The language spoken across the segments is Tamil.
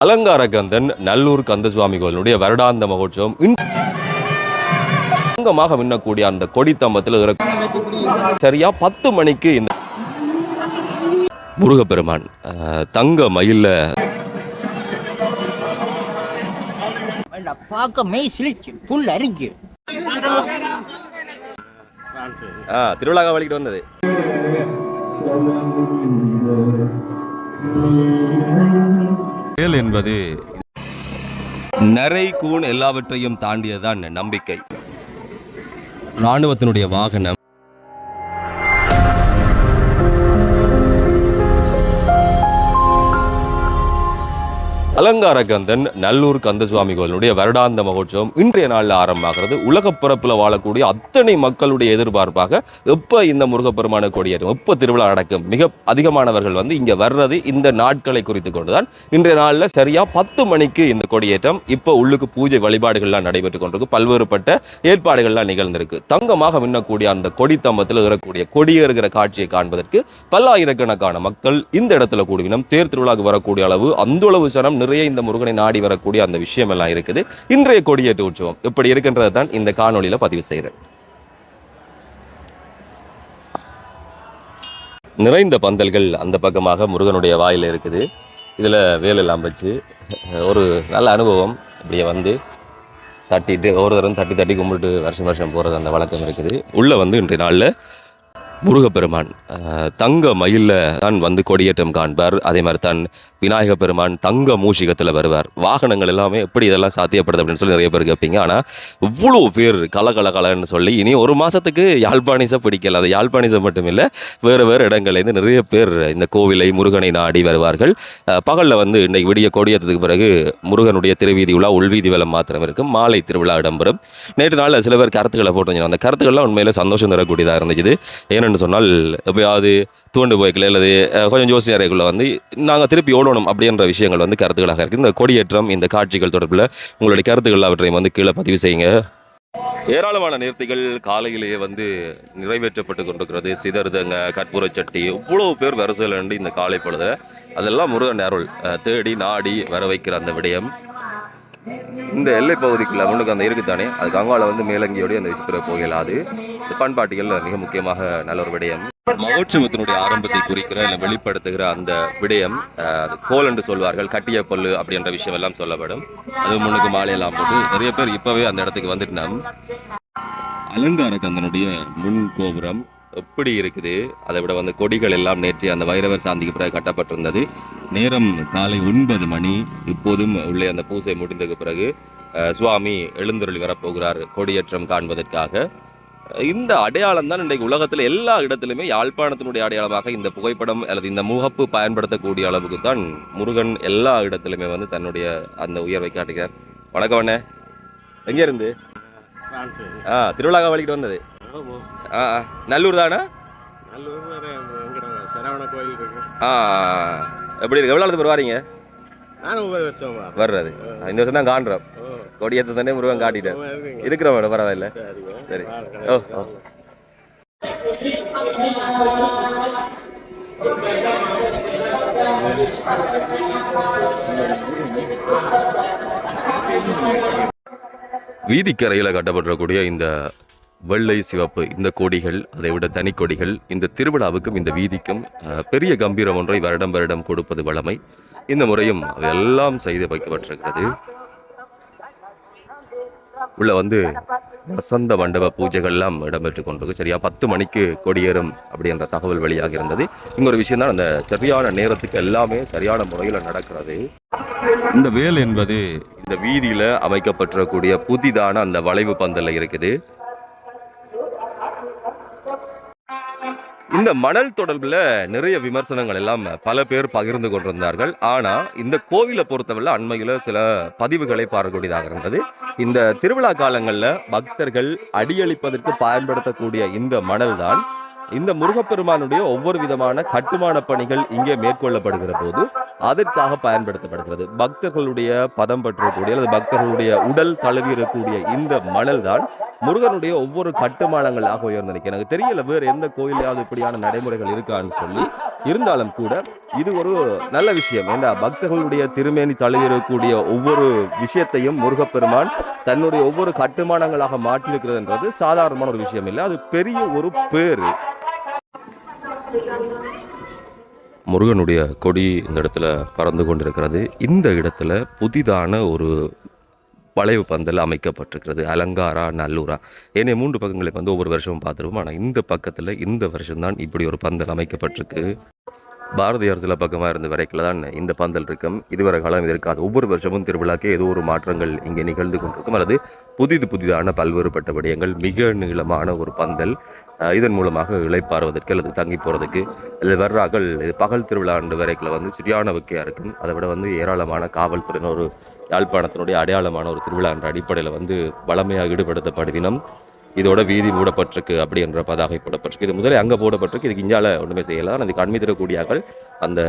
அலங்காரகந்தன் நல்லூர் கந்தசுவாமி கோயிலுடைய வருடாந்த மகோற்சவம் அங்கமாக மின்னக்கூடிய அந்த கொடித்தம்பத்தில் சரியா பத்து மணிக்கு இந்த முருகப்பெருமான் தங்க மயில்ல வேண்டா பார்க்க மெய் சிலிச்சு புல் அரிக்கு. திருவிழா வழிக்கிட்டு வந்தது. செயல் என்பது நரை கூன் எல்லாவற்றையும் தாண்டியதான் நம்பிக்கை. இராணுவத்தினுடைய வாகனம் அலங்கார கந்தன் நல்லூர் கந்தசுவாமி கோயிலுடைய வருடாந்த மகோற்சவம் இன்றைய நாளில் ஆரம்பமாகிறது. உலக பிறப்பில் வாழக்கூடிய அத்தனை மக்களுடைய எதிர்பார்ப்பாக எப்போ இந்த முருகப்பெருமான கொடியேறும் எப்போ திருவிழா நடக்கும் மிக அதிகமானவர்கள் வந்து இங்கே வர்றது இந்த நாட்களை குறித்து கொண்டுதான். இன்றைய நாளில் சரியா பத்து மணிக்கு இந்த கொடியேற்றம் இப்போ உள்ளுக்கு பூஜை வழிபாடுகள்லாம் நடைபெற்று கொண்டிருக்கு. பல்வேறுபட்ட ஏற்பாடுகள்லாம் நிகழ்ந்திருக்கு. தங்கமாக மின்னக்கூடிய அந்த கொடித்தம்பத்தில் இருக்கக்கூடிய கொடியேறுகிற காட்சியை காண்பதற்கு பல்லாயிரக்கணக்கான மக்கள் இந்த இடத்துல கூடுவினம். தேர் திருவிழாவுக்கு வரக்கூடிய அளவு அந்த அளவு சனம் நிறைய இந்த முருகனை நாடி வரக்கூடிய அந்த விஷயம் எல்லாம் இருக்குது. இன்றைய கொடியேற்ற உற்சவம் இப்படி இருக்கின்றது தான் இந்த காணொலியில் பதிவு செய்கிறேன் நிறைந்த பந்தல்கள் அந்த பக்கமாக முருகனுடைய வாயில் இருக்குது. இதில் வேலெல்லாம் வச்சு ஒரு நல்ல அனுபவம். இப்படியே வந்து தட்டிட்டு ஒரு தட்டி தட்டி கும்பிட்டு வருஷம் வருஷம் போகிறது அந்த வழக்கம் இருக்குது. உள்ளே வந்து இன்றைய நாளில் முருகப்பெருமான் தங்க மயிலில் தான் வந்து கொடியேற்றம் காண்பார். அதே மாதிரி தான் விநாயக பெருமான் தங்க மூஷிகத்தில் வருவார். வாகனங்கள் எல்லாமே எப்படி இதெல்லாம் சாத்தியப்படுது அப்படின்னு சொல்லி நிறைய பேர் கேட்பீங்க. ஆனால் இவ்வளோ பேர் கல கல கலன்னு சொல்லி இனி ஒரு மாதத்துக்கு யாழ்ப்பாணிசை பிடிக்கல. அது யாழ்ப்பாணிசம் மட்டும் இல்லை வேறு வேறு இடங்கள்லேருந்து நிறைய பேர் இந்த கோவிலை முருகனை நாடி வருவார்கள். பகலில் வந்து இன்றைக்கு விடிய கொடியேற்றத்துக்கு பிறகு முருகனுடைய திருவீதி உலா உள்வீதி வேலம் மாத்திரம் இருக்கும். மாலை திருவிழா இடம்பெறும். நேற்று நாளில் சில பேர் கருத்துக்களை போட்டு அந்த கருத்துக்கள்லாம் உண்மையில் சந்தோஷம் தரக்கூடியதாக இருந்துச்சு. ஏனென்று சொன்னால் எப்பயாவது தூண்டு போய்க்கல அல்லது கொஞ்சம் யோசனை அறைக்குள்ள வந்து நாங்கள் திருப்பி ஓடணும் அப்படின்ற விஷயங்கள் வந்து கருத்துக்களாக இருக்குது இந்த கொடியேற்றம் இந்த காட்சிகள் தொடர்பில் உங்களுடைய கருத்துக்கள் அவற்றையும் வந்து கீழே பதிவு செய்யுங்க. ஏராளமான நேர்த்திகள் காலையிலேயே வந்து நிறைவேற்றப்பட்டு கொண்டிருக்கிறது. சிதறுதங்க கற்பூரச் சட்டி இவ்வளோ பேர் வரிசையில் இந்த காலை பொழுத அதெல்லாம் முருகன் அருள் தேடி நாடி வர வைக்கிற அந்த விடயம். இந்த எல்லை பகுதிக்குள்ள அவனுக்கு அந்த இருக்குதானே? அதுக்கு அங்கால வந்து மேலங்கியோட அந்த விசித்திர போகலாது பண்பாட்டிகளில் மிக முக்கியமாக நல்ல ஒரு விடயம். மகோற்சவத்தினுடைய ஆரம்பத்தை குறிக்கிற இல்லை வெளிப்படுத்துகிற அந்த விடயம் கோல் என்று சொல்வார்கள் கட்டிய பல்லு அப்படின்ற விஷயம் எல்லாம் சொல்லப்படும். அது முன்னுக்கு மாலையெல்லாம் போட்டு நிறைய பேர் இப்பவே அந்த இடத்துக்கு வந்துட்டு அலங்கார கந்தனுடைய முன் கோபுரம் எப்படி இருக்குது? அதை விட வந்து கொடிகள் எல்லாம் நேற்று அந்த வைரவர் சாந்திக்கு பிறகு கட்டப்பட்டிருந்தது. நேரம் காலை ஒன்பது மணி. இப்போதும் உள்ளே அந்த பூசை முடிந்ததுக்கு பிறகு சுவாமி எழுந்தருளி வரப்போகிறார் கொடியேற்றம் காண்பதற்காக. இந்த அடையாளம் தான் இன்றைக்கு உலகத்தில் எல்லா இடத்திலுமே யாழ்ப்பாணத்தினுடைய அடையாளமாக இந்த புகைப்படம் அல்லது இந்த முகப்பு பயன்படுத்தக்கூடிய அளவுக்கு தான் முருகன் எல்லா இடத்திலுமே வந்து தன்னுடைய அந்த உயர்வை காட்டுகிறார். வணக்கம் அண்ணே. எங்க இருந்து ஆ திருவிழா வழிக்கிட்டு வந்தது. ஆ. நல்லூர் தானே? நல்லூர் வேற எங்கட சரவண கோயில் இருக்கு. ஆ எப்படி இருக்கு? எவ்வளோ பேர் வாரீங்க நானும் ஒவ்வொரு வருஷம் வரேன் வர்றது இந்த வருஷம் தான் காண்றோம். ஓ, கொடியேற்ற தானே முருகன் இருக்கீங்க. இருக்கிற மேடம் பரவாயில்ல. சரி ஓ. ஓ. வீதிக்கரையில் கட்டப்பட்டிருக்கக்கூடிய இந்த வெள்ளை சிவப்பு இந்த கொடிகள் அதை விட தனி கொடிகள் இந்த திருவிழாவுக்கும் இந்த வீதிக்கும் பெரிய கம்பீரம் ஒன்றை வருடம் வருடம் கொடுப்பது வழமை இந்த முறையும் எல்லாம் செய்து வைக்கப்பட்டிருக்கிறது. உள்ள வந்து வசந்த மண்டப பூஜைகள்லாம் இடம்பெற்று கொண்டிருக்கு. சரியா பத்து மணிக்கு கொடியேறும் அப்படின்ற தகவல் வெளியாக இருந்தது. இன்னொரு விஷயம் தான் அந்த சரியான நேரத்துக்கு எல்லாமே சரியான முறையில் நடக்கிறது. இந்த வேல் என்பது இந்த வீதியில் அமைக்கப்பட்டிருக்கக்கூடிய புதிதான அந்த வளைவு பந்தல் இருக்குது. இந்த மணல் தொடர்பில் நிறைய விமர்சனங்கள் எல்லாம் பல பேர் பகிர்ந்து கொண்டிருந்தார்கள். ஆனா இந்த கோவிலை பொறுத்தவரை அண்மையில் சில பதிவுகளை பார்க்கக்கூடியதாக இருந்தது. இந்த திருவிழா காலங்களில் பக்தர்கள் அடியளிப்பதற்கு பயன்படுத்தக்கூடிய இந்த மணல் தான் இந்த முருகப்பெருமானுடைய ஒவ்வொரு விதமான கட்டுமான பணிகள் இங்கே மேற்கொள்ளப்படுகிற போது அதற்காக பயன்படுத்தப்படுகிறது. பக்தர்களுடைய பதம் பற்றக்கூடிய அல்லது பக்தர்களுடைய உடல் தழுவி இருக்கக்கூடிய இந்த மணல் தான் முருகனுடைய ஒவ்வொரு கட்டுமானங்களாக உயர்ந்திருக்கு எனக்கு தெரியல வேறு எந்த கோயிலையாவது இப்படியான நடைமுறைகள் இருக்கான்னு சொல்லி. இருந்தாலும் கூட இது ஒரு நல்ல விஷயம். ஏன்னா பக்தர்களுடைய திருமேனி தழுவி இருக்கக்கூடிய ஒவ்வொரு விஷயத்தையும் முருகப்பெருமான் தன்னுடைய ஒவ்வொரு கட்டுமானங்களாக மாற்றியிருக்கிறதுன்றது சாதாரணமான ஒரு விஷயம் இல்லை. அது பெரிய ஒரு பேர் முருகனுடைய கொடி இந்த இடத்துல பறந்து கொண்டிருக்கிறது. இந்த இடத்துல புதிதான ஒரு வளைவு பந்தல் அமைக்கப்பட்டிருக்கிறது. அலங்காரா நல்லூரா. ஏனைய மூன்று பக்கங்களை வந்து ஒவ்வொரு வருஷமும் பார்த்துருவோம் ஆனால் இந்த பக்கத்தில் இந்த வருஷம்தான் இப்படி ஒரு பந்தல் அமைக்கப்பட்டிருக்கு. பாரதியார் சில பக்கமாக இருந்த வரைக்கில் தான் இந்த பந்தல் இருக்கும். இதுவரை காலம் இது இருக்காது ஒவ்வொரு வருஷமும் திருவிழாக்கே ஏதோ ஒரு மாற்றங்கள் இங்கே நிகழ்ந்து கொண்டிருக்கும். அல்லது புதிது புதிதான பல்வேறுபட்ட விடயங்கள் மிக நீளமான ஒரு பந்தல். இதன் மூலமாக இழைப்பாறுவதற்கு அல்லது தங்கி போகிறதுக்கு அல்லது வர்றார்கள். பகல் திருவிழா ஆண்டு வரைக்கில் வந்து சரியான வகையாக இருக்கும். அதை விட வந்து ஏராளமான காவல்துறையினர் ஒரு யாழ்ப்பாணத்தினுடைய அடையாளமான ஒரு திருவிழா என்ற அடிப்படையில் வந்து வளமையாக ஈடுபடுத்தப்படுதினம் இதோட வீதி மூடப்பட்டிருக்கு அப்படி என்ற பதாகை போடப்பட்டிருக்கு. இது முதலே அங்கே போடப்பட்டிருக்கு. இதுக்கு இஞ்சால ஒன்றுமே செய்யலாம். அதுக்கு அண்மை தரக்கூடியார்கள் அந்த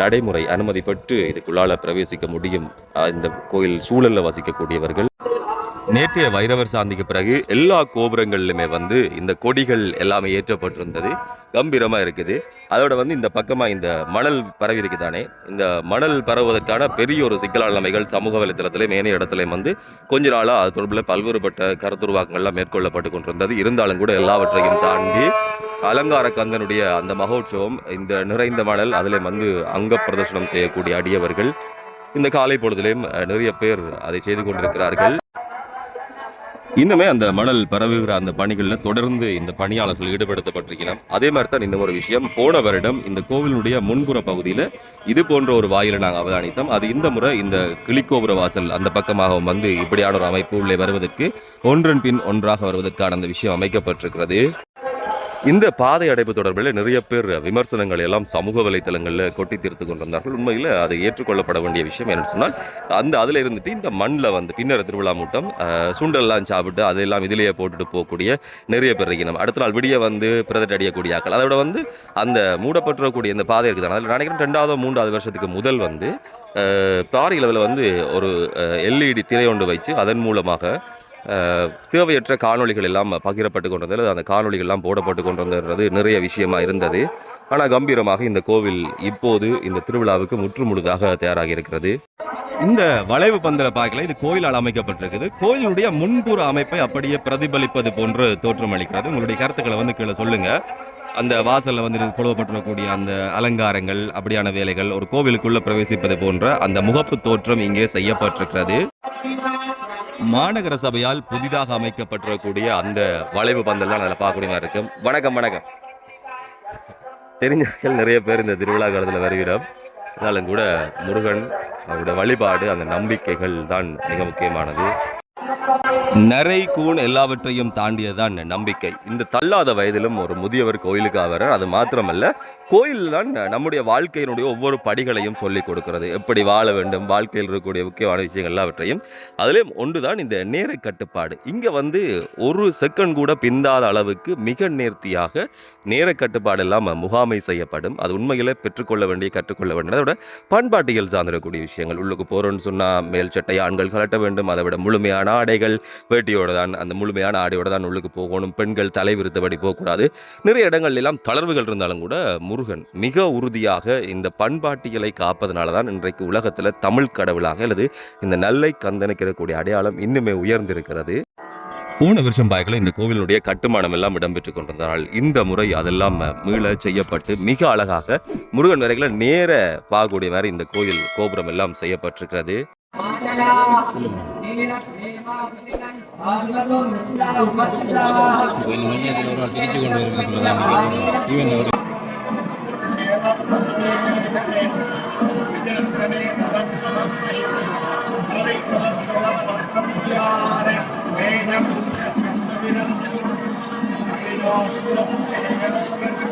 நடைமுறை அனுமதி பெற்று இதுக்குள்ளால பிரவேசிக்க முடியும். இந்த கோயில் சூழலில் வசிக்கக்கூடியவர்கள். நேற்றைய வைரவர் சாந்திக்கு பிறகு எல்லா கோபுரங்கள்லையுமே வந்து இந்த கொடிகள் எல்லாமே ஏற்றப்பட்டிருந்தது. கம்பீரமாக இருக்குது. அதோட வந்து இந்த பக்கமாக இந்த மணல் பரவி இருக்குதானே? இந்த மணல் பரவுவதற்கான பெரிய ஒரு சிக்கலானமைகள் சமூக வலைத்தளத்திலே ஏனைய இடத்துலையும் வந்து கொஞ்ச நாளாக அது தொடர்பில் பல்வேறுபட்ட கருத்துருவாக்கங்கள்லாம் மேற்கொள்ளப்பட்டு கொண்டிருந்தது. இருந்தாலும் கூட எல்லாவற்றையும் தாண்டி அலங்கார கந்தனுடைய அந்த மகோற்சவம் இந்த நிறைந்த மணல் அதில் வந்து அங்க பிரதர்சனம் செய்யக்கூடிய அடியவர்கள் இந்த காலை பொழுதிலையும் நிறைய பேர் அதை செய்து கொண்டிருக்கிறார்கள். இன்னுமே அந்த மணல் பரவுகிற அந்த பணிகளில் தொடர்ந்து இந்த பணியாளர்கள் ஈடுபடுத்தப்பட்டிருக்கலாம் அதே மாதிரி தான் இன்னும் ஒரு விஷயம். போன வருடம் இந்த கோவிலுடைய முன்புற பகுதியில் இது போன்ற ஒரு வாயிலை நாங்கள் அவதானித்தோம். அது இந்த முறை இந்த கிளிக்கோபுர வாசல் அந்த பக்கமாகவும் வந்து இப்படியான ஒரு அமைப்பு உள்ளே வருவதற்கு ஒன்றன் பின் ஒன்றாக வருவதற்கான அந்த விஷயம் அமைக்கப்பட்டிருக்கிறது. இந்த பாதை அடைப்பு தொடர்பில் நிறைய பேர் விமர்சனங்கள் எல்லாம் சமூக வலைத்தளங்களில் கொட்டி தீர்த்து கொண்டிருந்தார்கள். உண்மையில் அதை ஏற்றுக்கொள்ளப்பட வேண்டிய விஷயம் என்னன்னு சொன்னால் அந்த அதில் இருந்துட்டு இந்த மண்ணில் வந்து பின்னர் திருவிழா மூட்டம் சுண்டல்லாம் சுண்டெல்லாம் சாப்பிட்டு அதெல்லாம் இதிலேயே போட்டுட்டு போகக்கூடிய நிறைய பேர் இருக்கணும் அடுத்த நாள் விடிய வந்து பிரதட் அடியக்கூடிய ஆக்கள் அதை விட வந்து அந்த மூடப்பட்டுறக்கூடிய இந்த பாதை இருக்குது அதில் நினைக்கிறேன் ரெண்டாவது மூன்றாவது வருஷத்துக்கு முதல் வந்து பாரி பாறை வந்து ஒரு எல்இடி திரை ஒன்று வச்சு அதன் மூலமாக தேவையற்ற காணொளிகள் எல்லாம் பகிரப்பட்டு கொண்டிருந்தது. அந்த காணொளிகள் எல்லாம் போடப்பட்டு கொண்டிருந்தது நிறைய விஷயமா இருந்தது. ஆனால் கம்பீரமாக இந்த கோவில் இப்போது இந்த திருவிழாவுக்கு முற்றுமுழுதாக தயாராகி இருக்கிறது. இந்த வளைவு பந்தல பார்க்கல இது கோயிலால் அமைக்கப்பட்டிருக்குது. கோயிலுடைய முன்புற அமைப்பை அப்படியே பிரதிபலிப்பது போன்று தோற்றம் அளிக்கிறது. உங்களுடைய கருத்துக்களை வந்து கீழே சொல்லுங்க. அந்த வாசலில் வந்து கொழுவப்பட்டிருக்கக்கூடிய அந்த அலங்காரங்கள் அப்படியான வேலைகள் ஒரு கோவிலுக்குள்ள பிரவேசிப்பது போன்ற அந்த முகப்பு தோற்றம் இங்கே செய்யப்பட்டிருக்கிறது. மாநகர சபையால் புதிதாக அமைக்கப்பட்டிருக்கக்கூடிய அந்த வளைவு பந்தல் தான் அதில் பார்க்கக்கூடிய மாதிரி இருக்கும் வணக்கம் வணக்கம். தெரிஞ்சவர்கள் நிறைய பேர் இந்த திருவிழா காலத்தில் வருகிறோம். இருந்தாலும் கூட முருகன் அவருடைய வழிபாடு அந்த நம்பிக்கைகள் தான் மிக முக்கியமானது. நரை கூண் எல்லாவற்றையும் தாண்டியதான் நம்பிக்கை. இந்த தள்ளாத வயதிலும் ஒரு முதியவர் கோயிலுக்கு அவர் அது மாத்திரமல்ல கோயில் தான் நம்முடைய வாழ்க்கையினுடைய ஒவ்வொரு படிகளையும் சொல்லிக் கொடுக்கிறது. எப்படி வாழ வேண்டும் வாழ்க்கையில் இருக்கக்கூடிய முக்கியமான விஷயங்கள் எல்லாவற்றையும். அதிலும் ஒன்றுதான் இந்த நேர கட்டுப்பாடு. இங்கே வந்து ஒரு செகண்ட் கூட பிந்தாத அளவுக்கு மிக நேர்த்தியாக நேர கட்டுப்பாடு எல்லாம் முகாமை செய்யப்படும். அது உண்மையிலே பெற்றுக்கொள்ள வேண்டிய கற்றுக்கொள்ள வேண்டிய அதோட பண்பாட்டியல் சார்ந்திருக்கக்கூடிய விஷயங்கள். உள்ளுக்கு போகிறோன்னு சொன்னால் மேல் சட்டை ஆண்கள் கலட்ட வேண்டும் அதை விட முழுமையான ஆடைகள் வேட்டியோட தான் அந்த முழுமையான ஆடையோட தான் உள்ளுக்கு போகணும் பெண்கள் தலை விருத்தபடி போகக்கூடாது. நிறைய இடங்கள் எல்லாம் தளர்வுகள் இருந்தாலும் கூட முருகன் மிக உறுதியாக இந்த பண்பாட்டியலை காப்பதனால தான் இன்றைக்கு உலகத்தில் தமிழ் கடவுளாக அல்லது இந்த நல்லை கந்தனுக்கு இருக்கக்கூடிய அடையாளம் இன்னுமே உயர்ந்திருக்கிறது. போன வருஷம் பார்க்கல இந்த கோவிலுடைய கட்டுமானம் எல்லாம் இடம்பெற்றுக் கொண்டிருந்தால் இந்த முறை அதெல்லாம் மீள செய்யப்பட்டு மிக அழகாக முருகன் வரைகளை நேர பார்க்கக்கூடிய மாதிரி இந்த கோயில் கோபுரம் எல்லாம் செய்யப்பட்டிருக்கிறது. கொஞ்சம் மணியத்தில் ஒரு ஆள் திருச்சி கொண்டு வருவதற்குள்ளதான் ஈவன் ஒரு Thank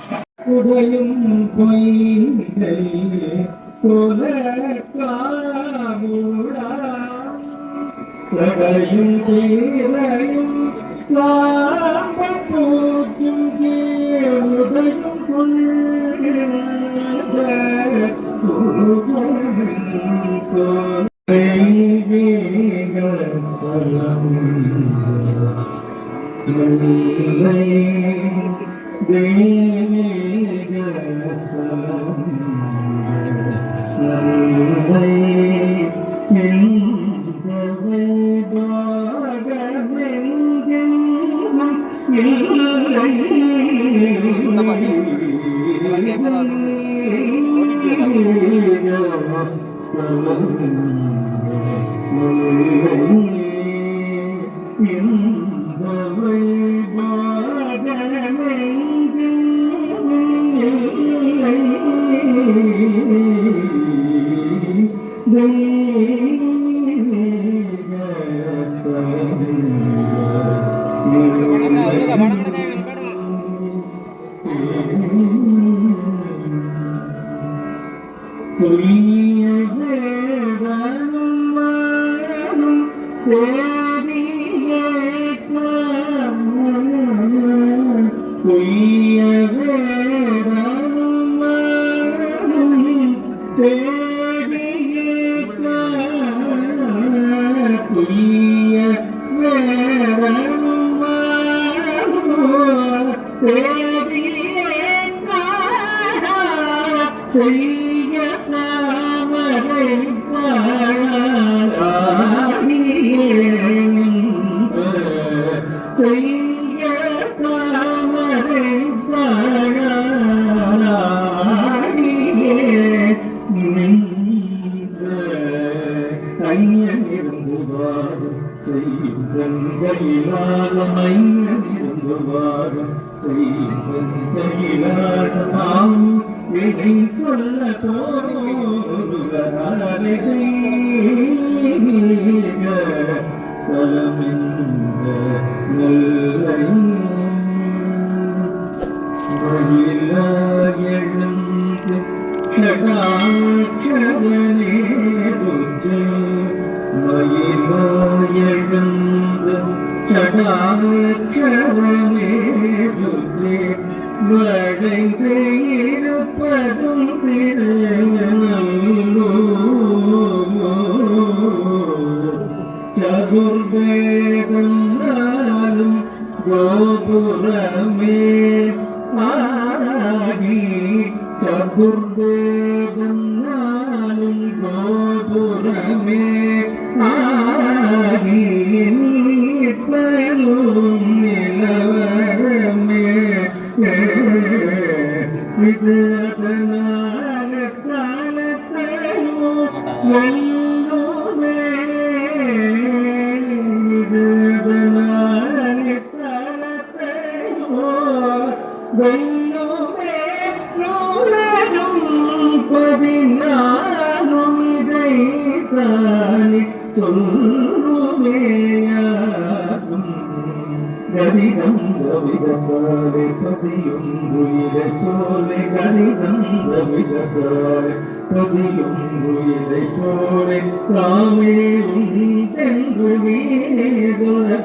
குடையும் பொய்கை கொலையும் கீழையும் சாம்பூச்சும் கீழுடையும் கொள்கின்ற Thank you.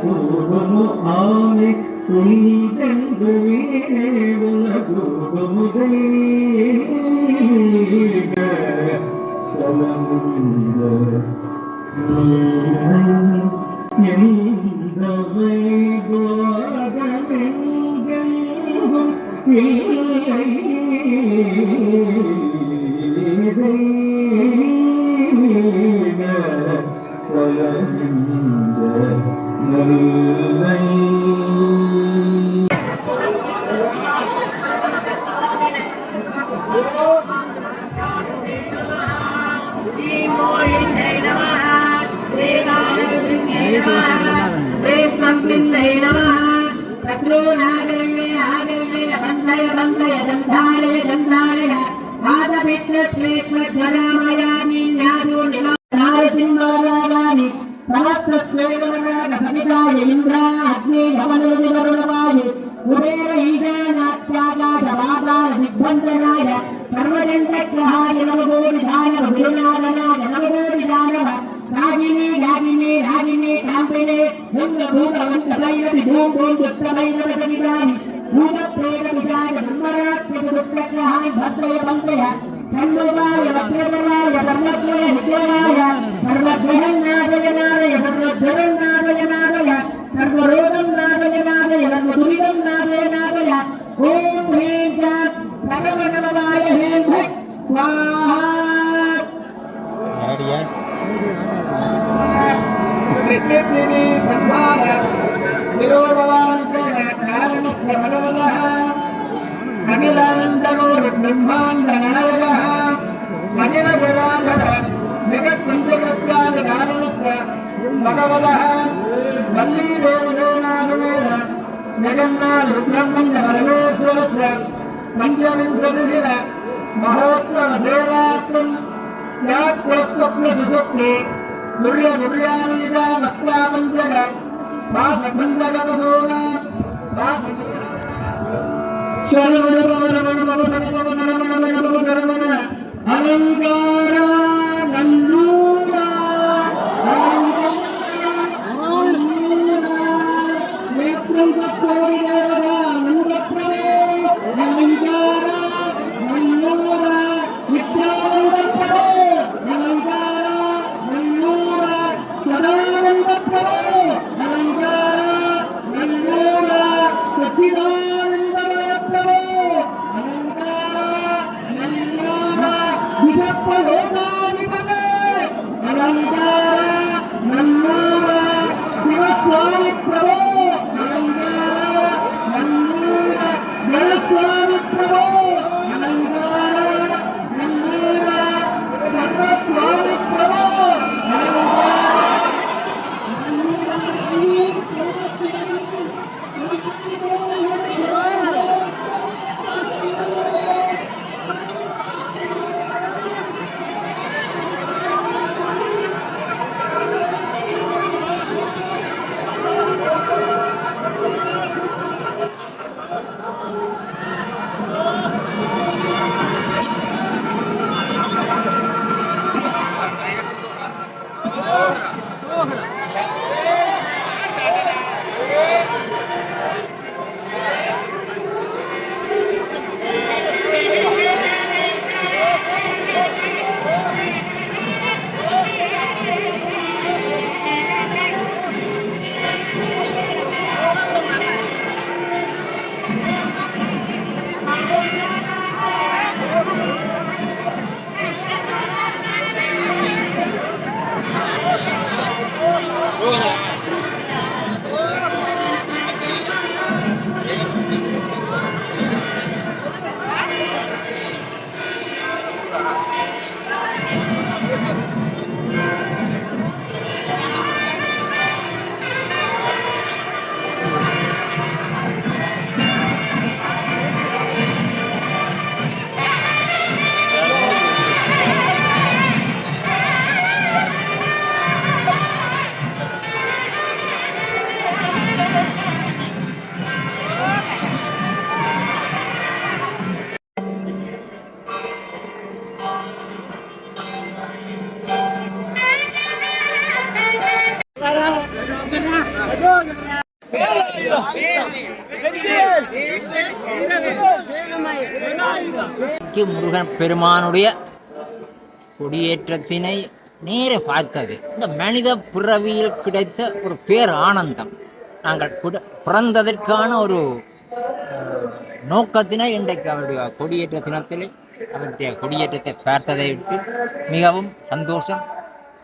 గురువము ఆమె కుందందువే గురువము ఎందవై సంధారయ సంధారయ సంధారయ పాదపిత్ర శ్లేష్మ జ్వరామయాని జ్ఞానో यात्रोत्स्वप्नसुसुप्ने दुर्य दुर्यानीजा मत्वापञ्चग वासपञ्चगवधूना முருகன் பெருமானுடைய கொடியேற்றத்தினை நேர பார்த்தது. இந்த மனித பிறவியில் கிடைத்த ஒரு பேர் ஆனந்தம் நாங்கள் பிறந்ததற்கான ஒரு நோக்கத்தினை இன்றைக்கு அவருடைய கொடியேற்ற தினத்திலே அவருடைய கொடியேற்றத்தை பார்த்ததை விட்டு மிகவும் சந்தோஷம்.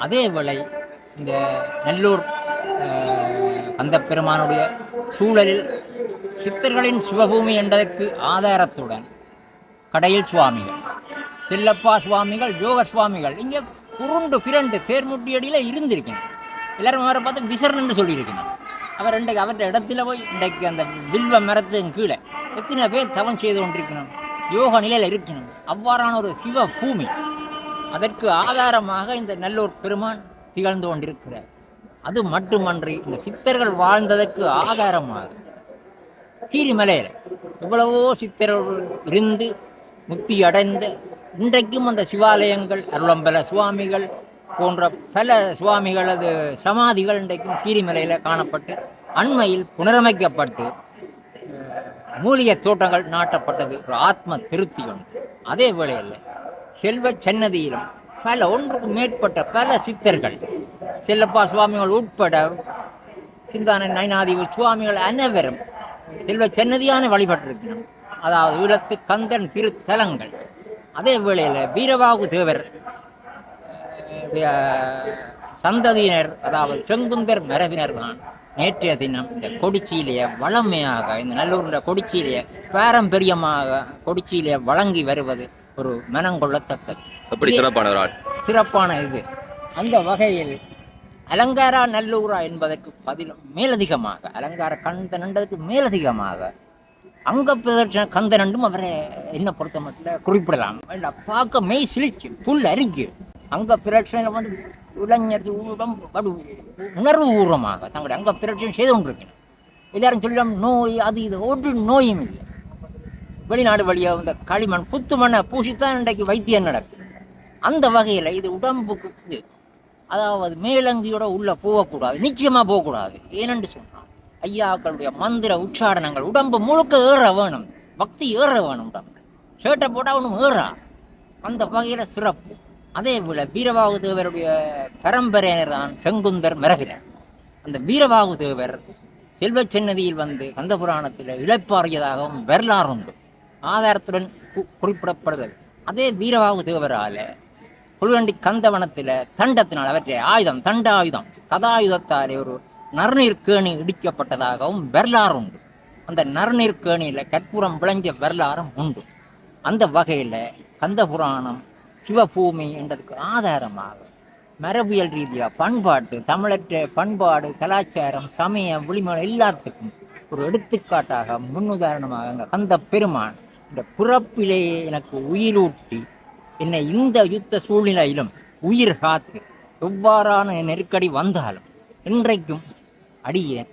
அதே வேளை இந்த நல்லூர் அந்த பெருமானுடைய சூழலில் சித்தர்களின் சிவபூமி என்பதற்கு ஆதாரத்துடன் கடையில் சுவாமிகள் செல்லப்பா சுவாமிகள் யோக சுவாமிகள் இங்கே உருண்டு பிரண்டு தேர்முட்டியடியில் இருந்திருக்கணும். எல்லாரும் அவரை பார்த்து விசரணுன்னு சொல்லியிருக்கணும். அவர் இன்றைக்கு அவருடைய இடத்துல போய் இன்றைக்கு அந்த வில்வ மரத்தின் கீழே எத்தனை பேர் தவம் செய்து கொண்டிருக்கணும். யோக நிலையில் இருக்கணும். அவ்வாறான ஒரு சிவ பூமி அதற்கு ஆதாரமாக இந்த நல்லூர் பெருமான் திகழ்ந்து கொண்டிருக்கிறார். அது மட்டுமன்றி இந்த சித்தர்கள் வாழ்ந்ததற்கு ஆதாரமாக. கீரிமலையில் எவ்வளவோ சித்தர்கள் இருந்து முக்தி அடைந்த இன்றைக்கும் அந்த சிவாலயங்கள் அருளம்பல சுவாமிகள் போன்ற பல சுவாமிகளது சமாதிகள் இன்றைக்கும் கீரிமலையில் காணப்பட்டு அண்மையில் புனரமைக்கப்பட்டு அஹ், மூலிகை தோட்டங்கள் நாட்டப்பட்டது. ஒரு ஆத்ம திருப்தி ஒன்று அதே வேளையில் செல்வ சன்னதியிலும் பல ஒன்றுக்கு மேற்பட்ட பல சித்தர்கள். செல்லப்பா சுவாமிகள் உட்பட சிந்தான நயனாதி சுவாமிகள் அனைவரும் செல்வ சன்னதியான வழிபட்டிருக்கிறார் அதாவது ஈழத்து கந்தன் திருத்தலங்கள் அதே வேளையில் வீரபாகு தேவர் சந்ததியினர் அதாவது செங்குந்தர் மரபினர் தான் நேற்றைய தினம் இந்த கொடிச்சியிலேயே வளமையாக இந்த நல்லூரில் கொடிச்சியிலேயே பாரம்பரியமாக கொடிச்சியிலேயே வழங்கி வருவது ஒரு மனங்கொள்ளத்தக்கது எப்படி சிறப்பான ஒரு ஆள் சிறப்பான இது. அந்த வகையில் அலங்காரா நல்லூரா என்பதற்கு பதிலும் மேலதிகமாக அலங்கார கந்தன் என்பதற்கு மேலதிகமாக அங்க பிரதர்ஷன கந்தன் என்றும் அவரை என்ன பொறுத்த மட்டும் குறிப்பிடலாம். பார்க்க மெய் சிலிச்சு புல் அரிக்கு. அங்க பிரதட்சணை வந்து இளைஞர் உணர்வு பூர்வமாக தங்களுடைய அங்க பிரதட்சணை செய்து கொண்டிருக்கணும் எல்லாரும் சொல்லலாம் நோய் அது இது ஒரு நோயும் இல்லை. வெளிநாடு வழியாக இந்த களிமண் புத்து மண்ணை பூசித்தான் இன்றைக்கு வைத்தியம் நடக்குது அந்த வகையில் இது உடம்புக்கு அதாவது மேலங்கியோட உள்ளே போகக்கூடாது நிச்சயமாக போகக்கூடாது ஏனென்று சொன்னால் ஐயாக்களுடைய மந்திர உச்சாடனங்கள் உடம்பு முழுக்க ஏற வேணும் பக்தி ஏற வேணும் உடம்பு சேட்டை போட்டால் ஒன்றும் ஏறா. அந்த வகையில் சிறப்பு. அதே போல் பீரவாகு தேவருடைய பரம்பரையினர் தான் செங்குந்தர் மரபினர். அந்த பீரவாகு தேவர் செல்வச் சன்னதியில் வந்து கந்த புராணத்தில் வரலாறு உண்டு. ஆதாரத்துடன் கு- குறிப்பிடப்படுகிறது. அதே வீரபாகு தேவரால புல்வண்டி கந்தவனத்தில் தண்டத்தினால் அவற்றை ஆயுதம் தண்ட ஆயுதம் கதாயுதத்தாலே ஒரு நறுநீர் கேணி இடிக்கப்பட்டதாகவும் வரலாறு உண்டு. அந்த நறுநீர் கேணியில் கற்பூரம் விளைஞ்ச வரலாறும் உண்டு. அந்த வகையில் கந்த புராணம் சிவபூமி என்றதுக்கு ஆதாரமாக மரபியல் ரீதியாக பண்பாட்டு தமிழற்ற பண்பாடு கலாச்சாரம் சமயம் விளிமலை எல்லாத்துக்கும் ஒரு எடுத்துக்காட்டாக முன்னுதாரணமாக கந்த பெருமான் இந்த பிறப்பிலேயே எனக்கு உயிரூட்டி என்னை இந்த யுத்த சூழ்நிலையிலும் உயிர் காத்து எவ்வாறான நெருக்கடி வந்தாலும் இன்றைக்கும் அடியே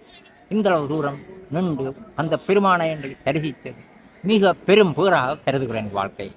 இந்தளவு தூரம் நின்று அந்த பெருமானை என்று தரிசித்தது மிக பெரும் பேராக கருதுகிறேன் வாழ்க்கை.